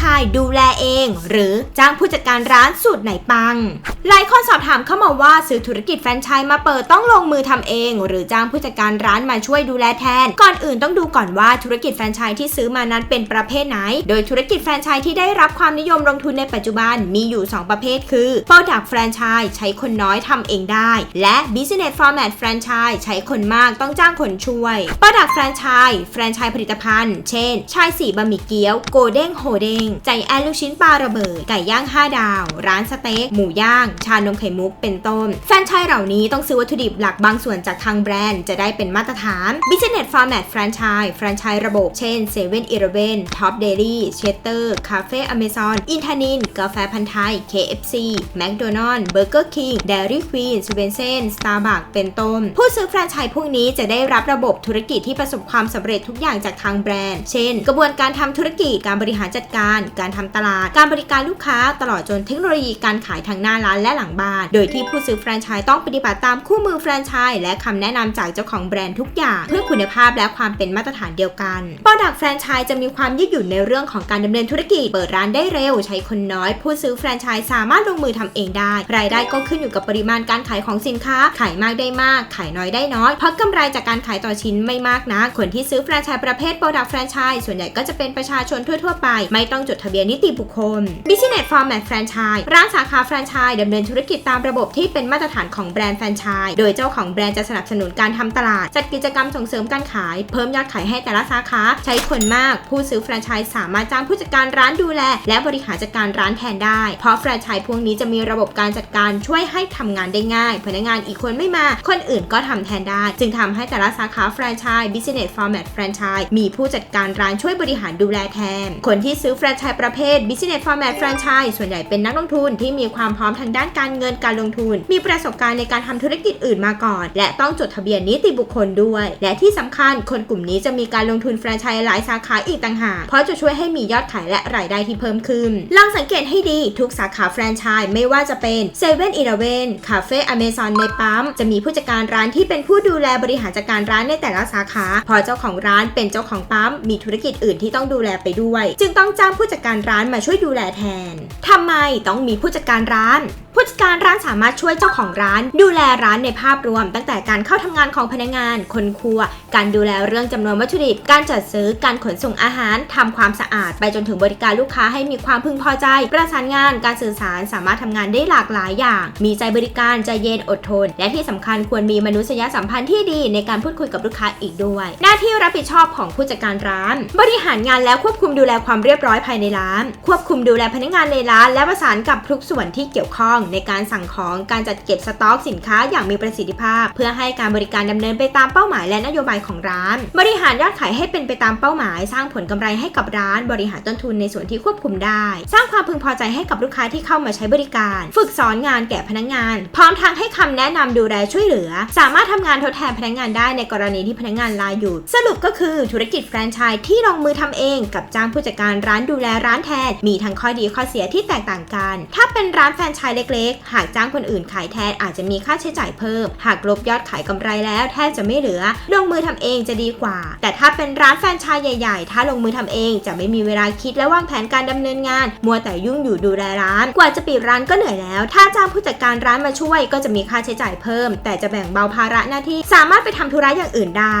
ชส์ดูแลเอง หรือจ้างผู้จัดการร้านสูตรไหนปัง หลายคนสอบถามเข้ามาว่าซื้อธุรกิจแฟรนไชส์มาเปิดต้องลงมือทำเอง หรือจ้างผู้จัดการร้านมาช่วยดูแลแทน ก่อนอื่นต้องดูก่อนว่าธุรกิจแฟรนไชส์ที่ซื้อมานั้นเป็นประเภทไหน โดยธุรกิจแฟรนไชส์ที่ได้รับความนิยมลงทุนในปัจจุบันมีอยู่ 2 ประเภท คือ Product Franchise ใช้คนน้อยทำเองได้ และ Business Format Franchise ใช้คนมากต้องจ้างคนช่วย Product Franchise แฟรนไชส์ผลิตภัณฑ์ เช่น ชายสีบะหมี่เกี๊ยว โกเด้งโฮเด้งใจแอนลูกชิ้นปลาระเบิด ไก่ย่าง 5 ดาว ร้านสเต็ก หมูย่าง ชานมไข่มุก เป็นต้น แฟรนไชส์เหล่านี้ต้องซื้อวัตถุดิบหลักบางส่วนจากทางแบรนด์จะได้เป็นมาตรฐาน Business Format Franchise แฟรนไชส์ระบบ เช่น7 e เ e ่ e อ Top Dairy เชสเตอร์คาเฟ่อเมซอนอินทานิน กาแฟพันธ์ไทย KFC McDonald Burger King Dairy Queen s w e n s o n Starbucks เป็นต้น ผู้ซื้อแฟรนไชส์พวกนี้จะได้รับระบบธุรกิจที่ประสบความสำเร็จทุกอย่างจากทางแบรนด์ เช่น กระบวนการทำธุรกิจการบริหารจัดการการทำตลาด การบริการลูกค้า ตลอดจนเทคโนโลยีการขายทางหน้าร้านและหลังบ้าน โดยที่ผู้ซื้อแฟรนไชส์ต้องปฏิบัติตามคู่มือแฟรนไชส์และคำแนะนำจากเจ้าของแบรนด์ทุกอย่าง เพื่อคุณภาพและความเป็นมาตรฐานเดียวกัน Product แฟรนไชส์จะมีความยืดหยุ่นในเรื่องของการดำเนินธุรกิจ เปิดร้านได้เร็ว ใช้คนน้อย ผู้ซื้อแฟรนไชส์สามารถลงมือทำเองได้ รายได้ก็ขึ้นอยู่กับปริมาณการขายของสินค้า ขายมากได้มาก ขายน้อยได้น้อยเพราะกำไรจากการขายต่อชิ้นไม่มากนะคนที่ซื้อแฟรนไชส์ประเภท Product แฟรนไชส์ส่วนใหญ่ก็จะเป็นประชาชนทั่ว ๆ ไป ไม่ต้องจดทะเบียนนิติบุคคล Business Format Franchise ร้านสาขาแฟรนไชส์ดำเนินธุรกิจตามระบบที่เป็นมาตรฐานของแบรนด์แฟรนไชส์โดยเจ้าของแบรนด์จะสนับสนุนการทำตลาด จัดกิจกรรมส่งเสริมการขาย เพิ่มยอดขายให้แต่ละสาขา ใช้คนมาก ผู้ซื้อแฟรนไชส์สามารถจ้างผู้จัดการร้านดูแล และบริหารจัดการร้านแทนได้ เพราะแฟรนไชส์พวกนี้จะมีระบบการจัดการช่วยให้ทำงานได้ง่าย พนักงานอีกคนไม่มา คนอื่นก็ทำแทนได้ จึงทำให้แต่ละสาขาแฟรนไชส์ Business Format Franchise มีผู้จัดการร้านช่วยบริหารดูแลแทน คนที่ซื้อแฟแฟรนไชส์ประเภท Business Format Franchise ส่วนใหญ่เป็นนักลงทุนที่มีความพร้อมทางด้านการเงินการลงทุน มีประสบการณ์ในการทำธุรกิจอื่นมาก่อน และต้องจดทะเบียนนิติบุคคลด้วย และที่สำคัญคนกลุ่มนี้จะมีการลงทุนแฟรนไชส์หลายสาขาอีกต่างหาก เพราะจะช่วยให้มียอดขายและรายได้ที่เพิ่มขึ้น ลองสังเกตให้ดีทุกสาขาแฟรนไชส์ไม่ว่าจะเป็น7 e เ e ่ e อคาเฟ่อเมซอนในปั๊มจะมีผู้จัดการร้านที่เป็นผู้ดูแลบริหารจัดการร้านในแต่ละสาขา พอเจ้าของร้านเป็นเจ้าของปั๊มมีธุรกิจอื่นที่ต้องดูแลไปด้วย จึงต้องจ้างผู้จัดการร้านมาช่วยดูแลแทนทำไมต้องมีผู้จัดการร้าน ผู้จัดการร้านสามารถช่วยเจ้าของร้าน ดูแลร้านในภาพรวม ตั้งแต่การเข้าทำงานของพนักงาน คนครัว การดูแลเรื่องจำนวนวัตถุดิบ การจัดซื้อ การขนส่งอาหารทำความสะอาด ไปจนถึงบริการลูกค้าให้มีความพึงพอใจ ประสานงาน การสื่อสารสามารถทำงานได้หลากหลายอย่าง มีใจบริการใจเย็นอดทน และที่สำคัญควรมีมนุษยสัมพันธ์ที่ดีในการพูดคุยกับลูกค้าอีกด้วย หน้าที่รับผิดชอบของผู้จัดการร้าน บริหารงานและควบคุมดูแลความเรียบร้อยภายในร้าน ควบคุมดูแลพนักงานในร้าน และประสานกับทุกส่วนที่เกี่ยวข้องในการสั่งของการจัดเก็บสต็อกสินค้าอย่างมีประสิทธิภาพ เพื่อให้การบริการดำเนินไปตามเป้าหมายและนโยบายของร้าน บริหารยอดขายให้เป็นไปตามเป้าหมาย สร้างผลกำไรให้กับร้าน บริหารต้นทุนในส่วนที่ควบคุมได้ สร้างความพึงพอใจให้กับลูกค้าที่เข้ามาใช้บริการ ฝึกสอนงานแก่พนักงาน พร้อมทั้งให้คำแนะนำดูแลช่วยเหลือ สามารถทำงานทดแทนพนักงานได้ในกรณีที่พนักงานลาหยุดสรุปก็คือธุรกิจแฟรนไชส์ที่ลงมือทำเองกับจ้างผู้จัดการร้านดูแลร้านแทน มีทั้งข้อดีข้อเสียที่แตกต่างกัน ถ้าเป็นร้านแฟรนไชส์เล็กๆ หากจ้างคนอื่นขายแทนอาจจะมีค่าใช้จ่ายเพิ่ม หากลบยอดขายกำไรแล้วแทบจะไม่เหลือ ลงมือทำเองจะดีกว่า แต่ถ้าเป็นร้านแฟรนไชส์ใหญ่ๆ ถ้าลงมือทำเองจะไม่มีเวลาคิดและวางแผนการดำเนินงาน มัวแต่ยุ่งอยู่ดูแลร้าน กว่าจะปิดร้านก็เหนื่อยแล้ว ถ้าจ้างผู้จัดการร้านมาช่วยก็จะมีค่าใช้จ่ายเพิ่ม แต่จะแบ่งเบาภาระหน้าที่ สามารถไปทำธุระอย่างอื่นได้